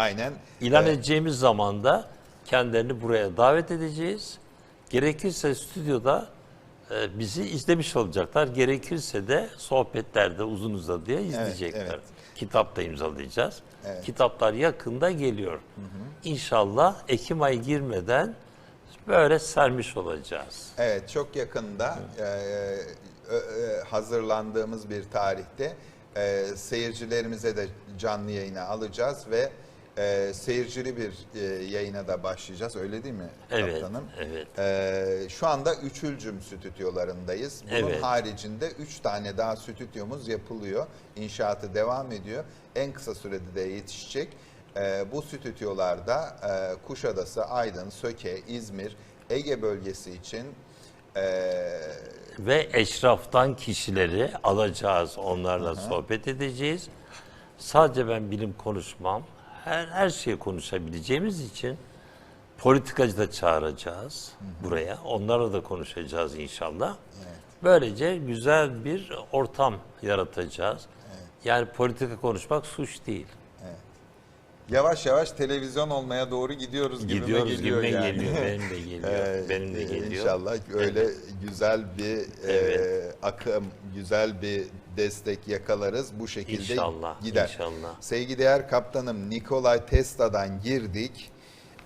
Aynen. İlan Ee, edeceğimiz zaman da kendilerini buraya davet edeceğiz. Gerekirse stüdyoda e, bizi izlemiş olacaklar. Gerekirse de sohbetlerde uzun uzadıya izleyecekler. evet. Kitap da imzalayacağız. Kitaplar yakında geliyor. İnşallah Ekim ayı girmeden böyle sermiş olacağız. Evet çok yakında e, ö- ö- hazırlandığımız bir tarihte e, seyircilerimize de canlı yayına alacağız ve e, seyircili bir e, yayına da başlayacağız öyle değil mi Evet, kaptanım? evet. E, şu anda Üçülcüm stüdyolarındayız. Bunun Evet. haricinde üç tane daha stüdyomuz yapılıyor. İnşaatı devam ediyor. En kısa sürede de yetişecek. E, bu stüdyolarda e, Kuşadası, Aydın, Söke, İzmir, Ege bölgesi için e, Ve eşraftan kişileri alacağız, onlarla sohbet edeceğiz. Sadece ben bilim konuşmam. Her, her şeyi konuşabileceğimiz için politikacı da çağıracağız buraya. Onlarla da konuşacağız inşallah. Böylece güzel bir ortam yaratacağız. Yani politika konuşmak suç değil. yavaş yavaş televizyon olmaya doğru gidiyoruz gibime Gidiyoruz geliyor gibime yani. geliyor. Benim de geliyor. Benim de e, geliyor. İnşallah öyle güzel bir e, Evet. akım, güzel bir destek yakalarız. Bu şekilde İnşallah, gider. inşallah. Sevgideğer kaptanım Nikolay Tesla'dan girdik.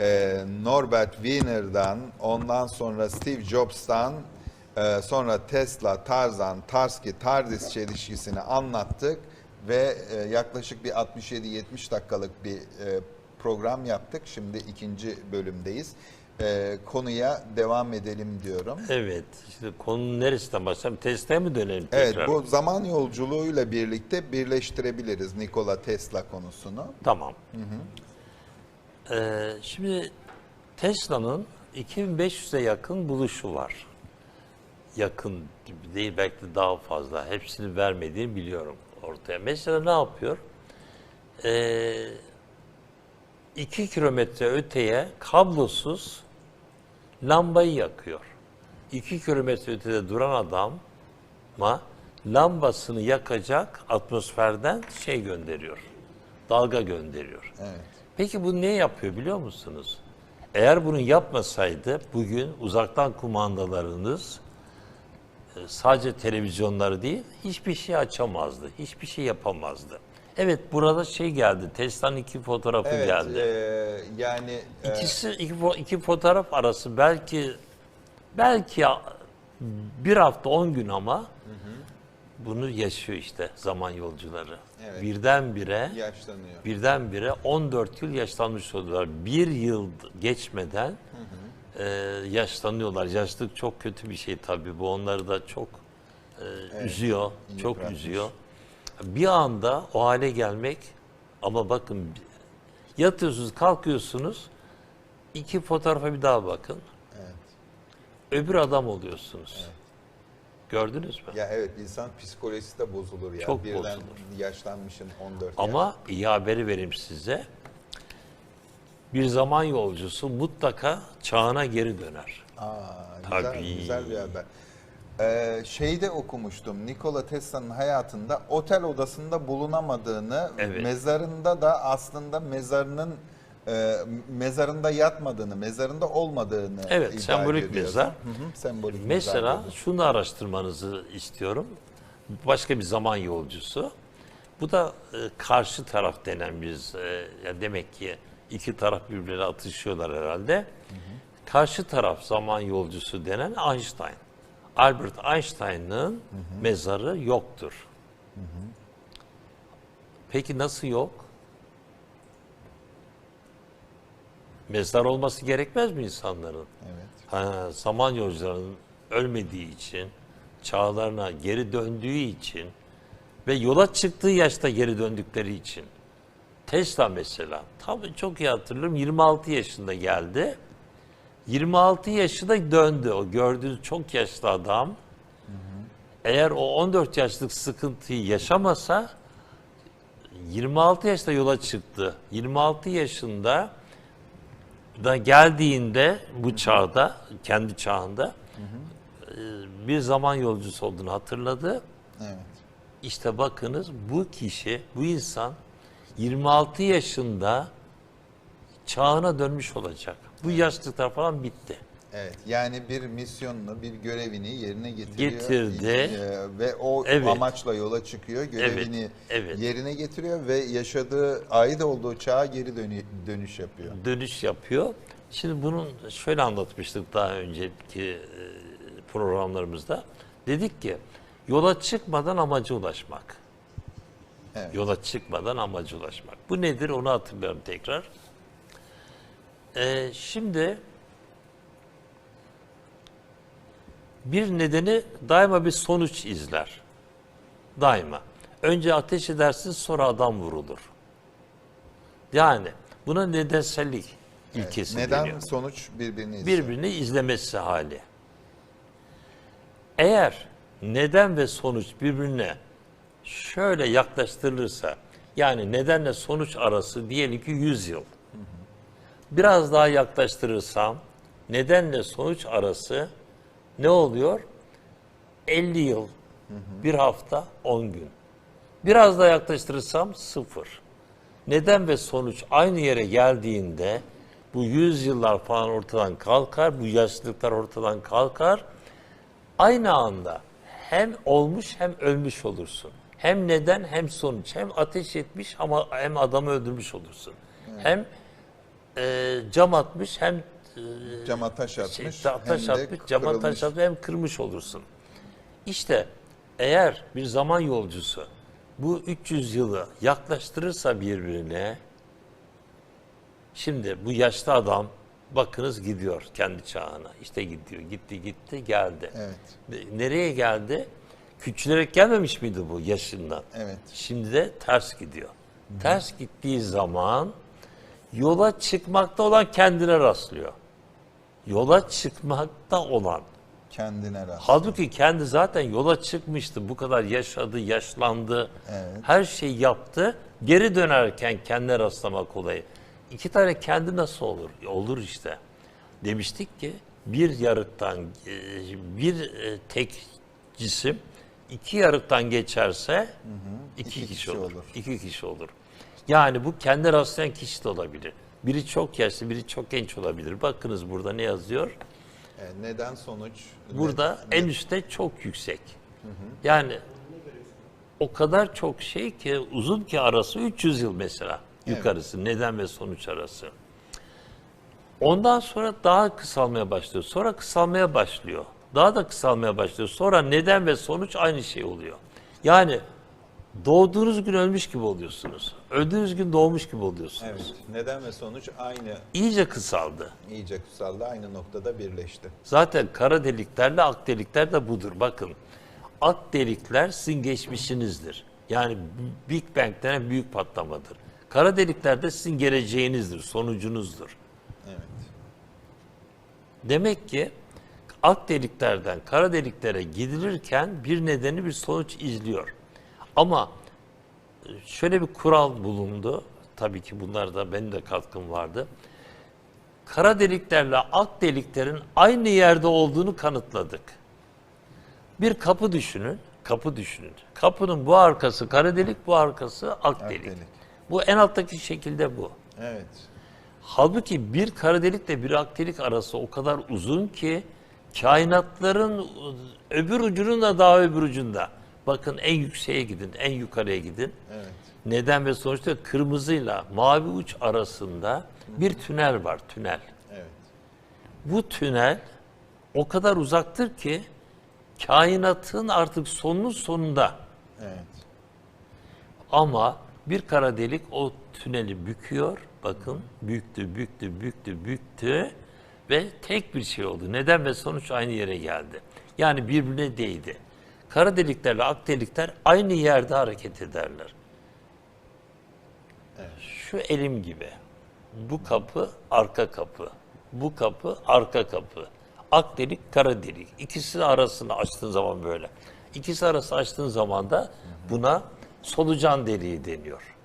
Ee, Norbert Wiener'dan, ondan sonra Steve Jobs'tan, e, sonra Tesla, Tarzan, Tarski, Tardis çelişkisini anlattık ve e, yaklaşık bir 67-70 dakikalık bir e, program yaptık. Şimdi ikinci bölümdeyiz. E, konuya devam edelim diyorum. Evet. Şimdi konunun neresinden başlayalım? Teste mi dönelim Evet, tekrar? bu zaman yolculuğuyla birlikte birleştirebiliriz Nikola Tesla konusunu. Tamam. Ee, şimdi Tesla'nın 2500'e yakın buluşu var. Yakın değil belki de daha fazla. Hepsini vermediğini biliyorum ortaya. Mesela ne yapıyor? Ee, 2 kilometre öteye kablosuz lambayı yakıyor. 2 kilometre ötede duran adama lambasını yakacak atmosferden şey gönderiyor. Dalga gönderiyor. Evet. Peki bu ne yapıyor biliyor musunuz? Eğer bunu yapmasaydı bugün uzaktan kumandalarınız e, sadece televizyonları değil hiçbir şey açamazdı. Hiçbir şey yapamazdı. Evet burada şey geldi. Tesla'nın iki fotoğrafı Evet, geldi. e, yani e, İkisi iki, fo- iki fotoğraf arası belki belki bir hafta on gün ama bunu yaşıyor işte zaman yolcuları. Evet. Birdenbire yaşlanıyor. birdenbire 14 yıl yaşlanmış oluyorlar. Bir yıl geçmeden e, yaşlanıyorlar. Yaşlılık çok kötü bir şey tabii. Bu onları da çok e, üzüyor. Çok yıpratmış. üzüyor. Bir anda o hale gelmek ama bakın yatıyorsunuz, kalkıyorsunuz. iki fotoğrafa bir daha bakın. Evet. Öbür adam oluyorsunuz. Gördünüz mü? Ya evet insan psikolojisi de bozulur ya. Çok Birden bozulur. yaşlanmışın 14 Ama iyi haberi vereyim size. Bir zaman yolcusu mutlaka çağına geri döner. Aa, güzel, Tabii. güzel bir haber. Ee, şeyde okumuştum. Nikola Tesla'nın hayatında otel odasında bulunamadığını, Evet. mezarında da aslında mezarının e, mezarında yatmadığını, mezarında olmadığını Evet, iddia sembolik ediyor. mezar. Hı hı, sembolik Mesela mezar. şunu araştırmanızı istiyorum. Başka bir zaman yolcusu. Bu da e, karşı taraf denen biz e, ya demek ki iki taraf birbirine atışıyorlar herhalde. Karşı taraf zaman yolcusu denen Einstein. Albert Einstein'ın mezarı yoktur. Peki nasıl yok? Mezar olması gerekmez mi insanların? Evet. Ha, zaman yolcularının ölmediği için, çağlarına geri döndüğü için ve yola çıktığı yaşta geri döndükleri için. Tesla mesela, tabii çok iyi hatırlıyorum 26 yaşında geldi. 26 yaşında döndü o gördüğünüz çok yaşlı adam. Eğer o 14 yaşlık sıkıntıyı yaşamasa 26 yaşta yola çıktı. 26 yaşında da geldiğinde bu çağda, kendi çağında e, bir zaman yolcusu olduğunu hatırladı. Evet. İşte bakınız bu kişi, bu insan 26 yaşında çağına dönmüş olacak. Bu yaşlıklar falan bitti. Evet, yani bir misyonunu, bir görevini yerine getiriyor. Getirdi. Ee, ve o Evet. amaçla yola çıkıyor. Görevini evet. yerine getiriyor ve yaşadığı, ait olduğu çağa geri dönü- dönüş yapıyor. dönüş yapıyor. Şimdi bunun şöyle anlatmıştık daha önceki e, programlarımızda. Dedik ki yola çıkmadan amaca ulaşmak. Evet. Yola çıkmadan amaca ulaşmak. Bu nedir onu hatırlıyorum tekrar. E, şimdi bir nedeni daima bir sonuç izler. Daima. Önce ateş edersin sonra adam vurulur. Yani buna nedensellik ilkesi Neden deniyor. sonuç birbirini izliyor. Birbirini izlemesi hali. Eğer neden ve sonuç birbirine şöyle yaklaştırılırsa, yani nedenle sonuç arası diyelim ki 100 yıl. Biraz daha yaklaştırırsam, nedenle sonuç arası ne oluyor? 50 yıl, bir hafta, 10 gün. Biraz daha yaklaştırırsam sıfır. Neden ve sonuç aynı yere geldiğinde bu yüzyıllar falan ortadan kalkar, bu yaşlılıklar ortadan kalkar. Aynı anda hem olmuş hem ölmüş olursun. Hem neden hem sonuç. Hem ateş etmiş ama hem adamı öldürmüş olursun. Hem e, cam atmış hem e, Cama taş şey, atmış, ta- taş hem de atmış, cama kırılmış. taş atmış hem kırmış olursun. İşte eğer bir zaman yolcusu bu 300 yılı yaklaştırırsa birbirine, şimdi bu yaşlı adam bakınız gidiyor kendi çağına. İşte gidiyor, gitti gitti geldi. Evet. Ne- Nereye geldi? Küçülerek gelmemiş miydi bu yaşından? Evet. Şimdi de ters gidiyor. Ters gittiği zaman yola çıkmakta olan kendine rastlıyor. Yola çıkmakta olan. Kendine rast. Halbuki kendi zaten yola çıkmıştı. Bu kadar yaşadı, yaşlandı. Evet. Her şeyi yaptı. Geri dönerken kendine rastlamak olayı. İki tane kendi nasıl olur? Olur işte. Demiştik ki bir yarıktan e, bir e, tek cisim iki yarıktan geçerse iki, İki kişi, kişi olur. olur. İki kişi olur. Yani bu kendi rastlayan kişi de olabilir. Biri çok yaşlı, biri çok genç olabilir. Bakınız burada ne yazıyor? Evet, neden sonuç? Burada ne- en üstte çok yüksek. Yani o kadar çok şey ki uzun ki arası 300 yıl mesela yukarısı neden ve sonuç arası. Ondan sonra daha kısalmaya başlıyor. Sonra kısalmaya başlıyor. Daha da kısalmaya başlıyor. Sonra neden ve sonuç aynı şey oluyor. Yani doğduğunuz gün ölmüş gibi oluyorsunuz. Öldüğünüz gün doğmuş gibi oluyorsunuz. Evet. Neden ve sonuç aynı İyice kısaldı. iyice kutsalda aynı noktada birleşti. Zaten kara deliklerle ak delikler de budur. Bakın ak delikler sizin geçmişinizdir. Yani Big Bang denen büyük patlamadır. Kara delikler de sizin geleceğinizdir, sonucunuzdur. Evet. Demek ki ak deliklerden kara deliklere gidilirken bir nedeni bir sonuç izliyor. Ama e, şöyle bir kural bulundu. Tabii ki bunlarda benim de katkım vardı. Kara deliklerle ak deliklerin aynı yerde olduğunu kanıtladık. Bir kapı düşünün, kapı düşünün. Kapının bu arkası kara delik, bu arkası ak, delik. delik. Bu en alttaki şekilde bu. Evet. Halbuki bir kara delikle bir ak delik arası o kadar uzun ki kainatların öbür ucunun da daha öbür ucunda. Bakın en yükseğe gidin, en yukarıya gidin. Evet. Neden ve sonuçta kırmızıyla mavi uç arasında bir tünel var, tünel. Evet. Bu tünel o kadar uzaktır ki kainatın artık sonunun sonunda. Evet. Ama bir kara delik o tüneli büküyor. Bakın büktü, büktü, büktü, büktü ve tek bir şey oldu. Neden ve sonuç aynı yere geldi. Yani birbirine değdi. Kara deliklerle ak delikler aynı yerde hareket ederler. Şu elim gibi. Bu kapı arka kapı. Bu kapı arka kapı. Ak delik, kara delik. İkisi arasını açtığın zaman böyle. İkisi arası açtığın zaman da buna solucan deliği deniyor.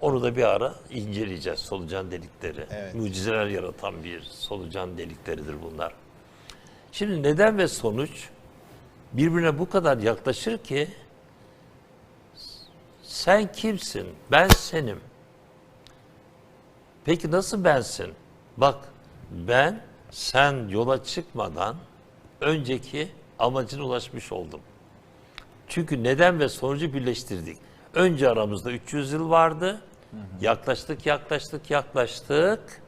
Onu da bir ara inceleyeceğiz solucan delikleri. Evet. Mucizeler yaratan bir solucan delikleridir bunlar. Şimdi neden ve sonuç birbirine bu kadar yaklaşır ki sen kimsin? Ben senim. Peki nasıl bensin? Bak ben sen yola çıkmadan önceki amacına ulaşmış oldum. Çünkü neden ve sonucu birleştirdik. Önce aramızda 300 yıl vardı. Yaklaştık, yaklaştık, yaklaştık.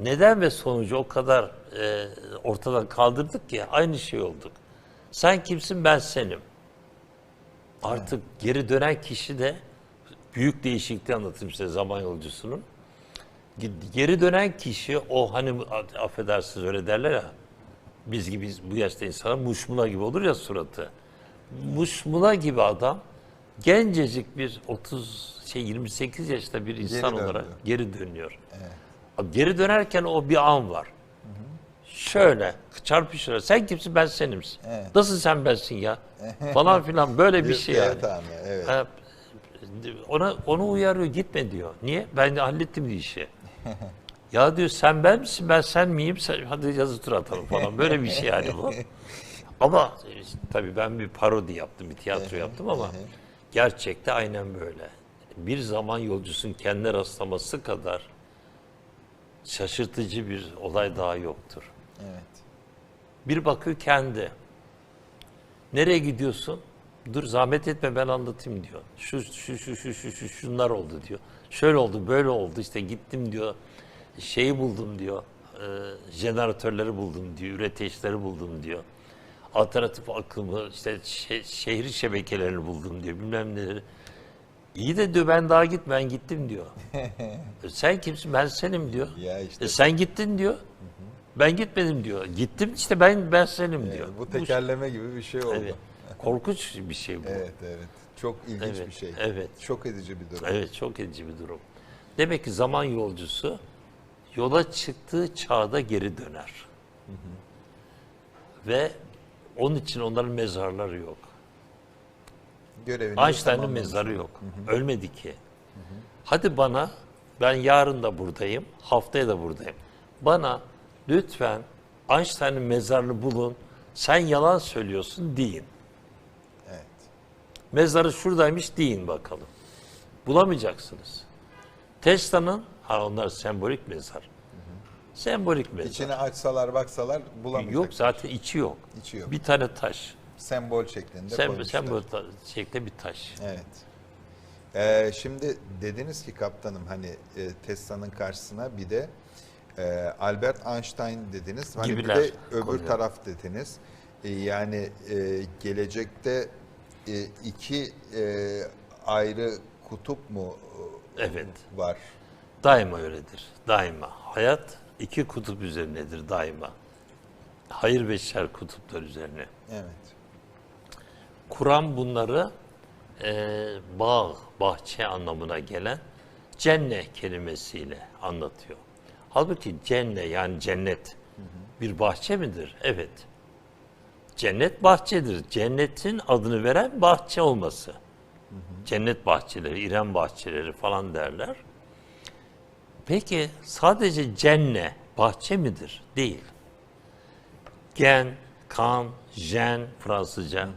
Neden ve sonucu o kadar e, ortadan kaldırdık ki aynı şey olduk. Sen kimsin, ben senim. Artık geri dönen kişi de büyük değişikliği anlatayım size zaman yolcusunun. Ge- Geri dönen kişi o hani affedersiniz öyle derler ya biz gibi bu yaşta insanlar muşmula gibi olur ya suratı. Muşmula gibi adam gencecik bir 30 şey 28 yaşında bir insan döndü. olarak geri dönüyor. Abi Geri dönerken o bir an var. Şöyle çarpışıyor. Sen kimsin ben senim. Evet. Nasıl sen bensin ya? Falan filan böyle bir şey yani. evet. Ha, Ona onu uyarıyor gitme diyor. Niye? Ben de hallettim işi. ya diyor sen ben misin ben sen miyim? Sen, hadi yazı tur atalım falan. Böyle bir şey yani bu. Ama e, tabii ben bir parodi yaptım, bir tiyatro yaptım ama gerçekte aynen böyle. Bir zaman yolcusunun kendine rastlaması kadar şaşırtıcı bir olay daha yoktur. Evet. Bir bakıyor kendi. Nereye gidiyorsun? Dur zahmet etme ben anlatayım diyor. Şu şu şu şu şu, şu şunlar oldu diyor. Şöyle oldu, böyle oldu. İşte gittim diyor. Şeyi buldum diyor. E, jeneratörleri buldum diyor. Üreteçleri buldum diyor. Alternatif akımı, işte şe- şehir şebekelerini buldum diyor. Bilmem neleri. İyi de diyor ben daha git ben gittim diyor. E, sen kimsin? Ben senim diyor. Ya işte. E, sen gittin diyor. Ben gitmedim diyor. Gittim işte ben ben senim diyor. Bu tekerleme gibi bir şey oldu. Evet. Korkunç bir şey bu. Evet. Evet, evet. Çok ilginç Evet, bir şey. evet. Şok edici bir durum. çok edici bir durum. Demek ki zaman yolcusu yola çıktığı çağda geri döner. Ve onun için onların mezarları yok. Görevini Einstein'ın mezarı yok. Ölmedi ki. Hadi bana ben yarın da buradayım, haftaya da buradayım. Bana lütfen Einstein'ın mezarını bulun. Sen yalan söylüyorsun deyin. Evet. Mezarı şuradaymış deyin bakalım. Bulamayacaksınız. Tesla'nın, ha onlar sembolik mezar. Sembolik mezar. İçini açsalar baksalar bulamayacak. yok zaten içi yok. İçi yok. Bir tane taş. Sembol şeklinde Sem, koymuşlar. sembol şeklinde bir taş. Evet. Ee, şimdi dediniz ki kaptanım hani e, Tesla'nın karşısına bir de e, Albert Einstein dediniz. Hani Gibiler bir de öbür koyuyor. taraf dediniz. E, yani e, gelecekte e, iki e, ayrı kutup mu e, Evet. var? Daima öyledir. Daima. Hayat iki kutup üzerinedir daima. Hayır ve şer kutuplar üzerine. Evet. Kur'an bunları e, bağ, bahçe anlamına gelen cenne kelimesiyle anlatıyor. Halbuki cenne yani cennet bir bahçe midir? Evet. Cennet bahçedir. Cennetin adını veren bahçe olması. Cennet bahçeleri, İrem bahçeleri falan derler. Peki sadece cenne bahçe midir? Değil. Gen, kan, jen Fransızca.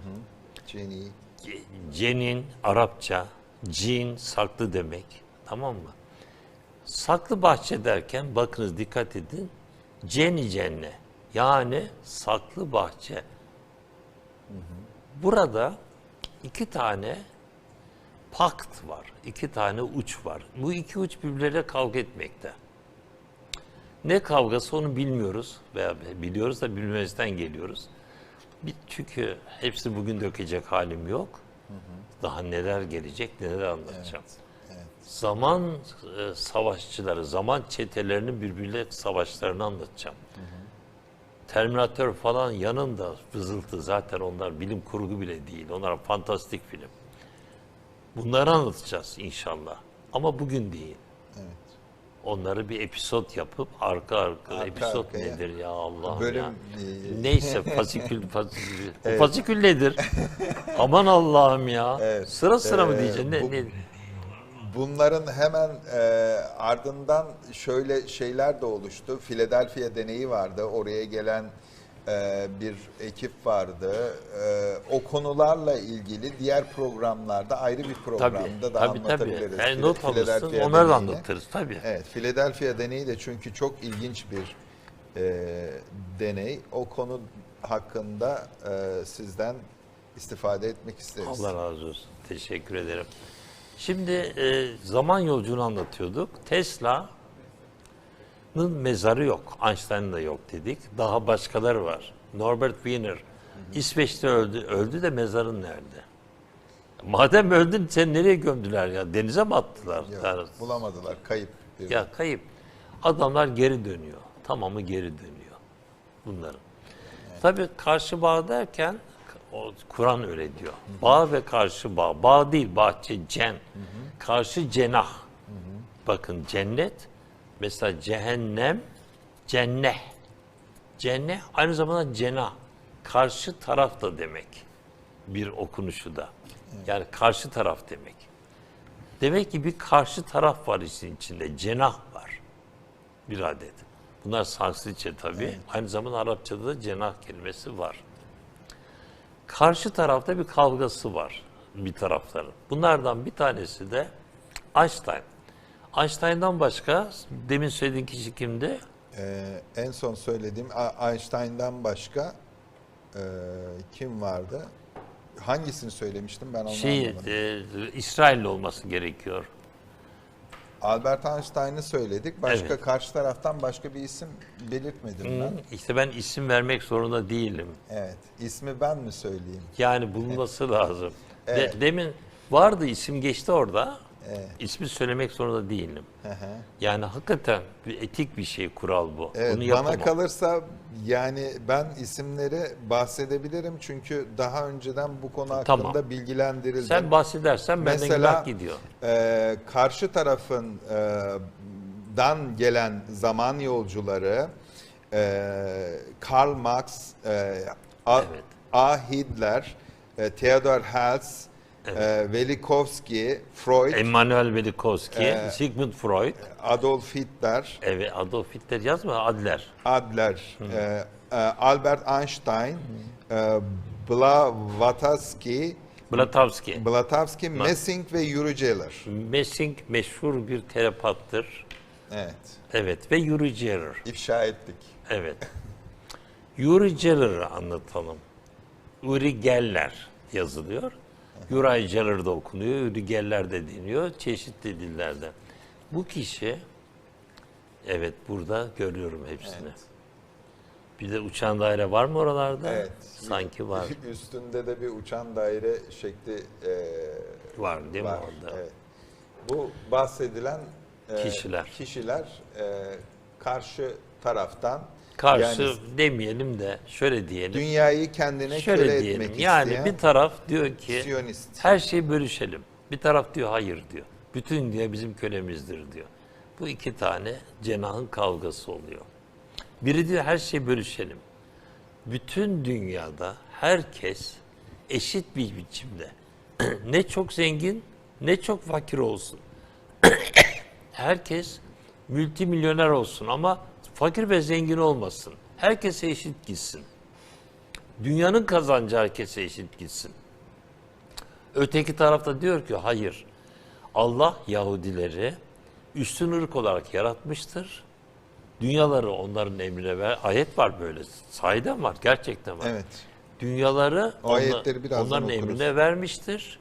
Jenny. Ce- Cenin Arapça, cin saklı demek. Tamam mı? Saklı bahçe derken bakınız dikkat edin. Ceni cenne. Yani saklı bahçe. Burada iki tane pakt var. iki tane uç var. Bu iki uç birbirleriyle kavga etmekte. Ne kavgası onu bilmiyoruz veya biliyoruz da bilmezden geliyoruz. Çünkü hepsi bugün dökecek halim yok. Daha neler gelecek, neler anlatacağım. Zaman e, savaşçıları, zaman çetelerinin birbiriyle savaşlarını anlatacağım. Terminator falan yanında vızıltı zaten onlar bilim kurgu bile değil. Onlar fantastik film. Bunları anlatacağız inşallah. Ama bugün değil. Evet. Onları bir episod yapıp arka arka, Arka episod arkaya. nedir ya Allah'ım Bölüm, ya. e, Neyse fasikül fasikül. O fasikül nedir? Aman Allah'ım ya. Evet. Sıra sıra mı Ee, diyeceksin? Ne, bu- ne? Bunların hemen e, ardından şöyle şeyler de oluştu. Philadelphia deneyi vardı. Oraya gelen e, bir ekip vardı. E, o konularla ilgili diğer programlarda ayrı bir programda Tabii, da tabii, tabii. anlatabiliriz. Yani File- not alırsın, onları da anlatırız tabii. Evet, Philadelphia deneyi de çünkü çok ilginç bir e, deney. O konu hakkında e, sizden istifade etmek isteriz. Allah razı olsun. Teşekkür ederim. Şimdi e, zaman yolculuğunu anlatıyorduk. Tesla'nın mezarı yok. Einstein'ın da yok dedik. Daha başkaları var. Norbert Wiener İsveç'te öldü. Öldü de mezarın nerede? Madem öldün sen nereye gömdüler ya? Denize mi attılar? Yok, Yani- bulamadılar, kayıp. Bir ya kayıp. Adamlar geri dönüyor. Tamamı geri dönüyor bunların. Tabii karşı bağ derken o Kur'an öyle diyor. Bağ ve karşı bağ. Bağ değil bahçe, cen. Karşı cenah. Bakın cennet mesela cehennem cenneh. Cenneh aynı zamanda cenah. Karşı taraf da demek. Bir okunuşu da. Yani karşı taraf demek. Demek ki bir karşı taraf var işin içinde. Cenah var. Bir adet. Bunlar Sanskritçe tabii. Aynı zamanda Arapçada da cenah kelimesi var. Karşı tarafta bir kavgası var bir tarafların. Bunlardan bir tanesi de Einstein. Einstein'dan başka demin söylediğin kişi kimdi? Ee, en son söylediğim Einstein'dan başka e, kim vardı? Hangisini söylemiştim ben onu Şey, anlamadım. e, İsrailli olması gerekiyor. Albert Einstein'ı söyledik. Başka Evet. karşı taraftan başka bir isim belirtmedim ben. İşte ben isim vermek zorunda değilim. Evet. İsmi ben mi söyleyeyim? Yani bulunması lazım. De- Evet. demin vardı isim geçti orada. Evet. İsmi söylemek zorunda değilim. Hı hı. Yani hakikaten bir etik bir şey kural bu. Evet, Bunu bana kalırsa yani ben isimleri bahsedebilirim çünkü daha önceden bu konu hakkında Tamam. bilgilendirildim. Sen bahsedersen benden günah gidiyor. e, karşı tarafın e, dan gelen zaman yolcuları e, Karl Marx, e, A, Evet. A. Hitler, e, Theodor Herz, e, Velikovsky, Freud, Emanuel Velikovsky, Ee, Sigmund Freud, Adolf Hitler, evet Adolf Hitler yazma Adler. Adler, e, e, Albert Einstein, e, Blavatsky, Blavatsky. Blavatsky, Messing ve Yuri Geller. Messing meşhur bir terapattır. Evet, Evet ve Yuri Geller. ifşa ettik. Evet. Yuri Geller'ı anlatalım. Uri Geller yazılıyor. Yuri Geller da okunuyor, Uri Geller de deniyor çeşitli dillerde. Bu kişi, evet burada görüyorum hepsini. Bir de uçan daire var mı oralarda? Evet. Sanki var. Üstünde de bir uçan daire şekli e, Var değil mi var. orada? Evet. Bu bahsedilen e, Kişiler. kişiler e, karşı taraftan Karşı yani demeyelim de şöyle diyelim. dünyayı kendine şöyle köle diyelim. etmek Yani isteyen bir taraf diyor ki Siyonist. her şeyi bölüşelim. Bir taraf diyor hayır diyor. Bütün dünya bizim kölemizdir diyor. Bu iki tane cenahın kavgası oluyor. Biri diyor her şeyi bölüşelim. Bütün dünyada herkes eşit bir biçimde ne çok zengin ne çok fakir olsun. herkes multimilyoner olsun ama fakir ve zengin olmasın. Herkese eşit gitsin. Dünyanın kazancı herkese eşit gitsin. Öteki tarafta diyor ki hayır. Allah Yahudileri üstün ırk olarak yaratmıştır. Dünyaları onların emrine ver. Ayet var böyle. Sahiden var. Gerçekten var. Evet. Dünyaları O onla- onların okuruz. emrine vermiştir.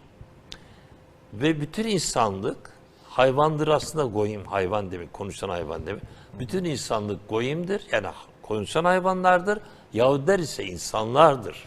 Ve bütün insanlık hayvandır aslında goyim hayvan demek konuşan hayvan demek. Bütün insanlık goyimdir yani konuşan hayvanlardır. Yahudiler ise insanlardır.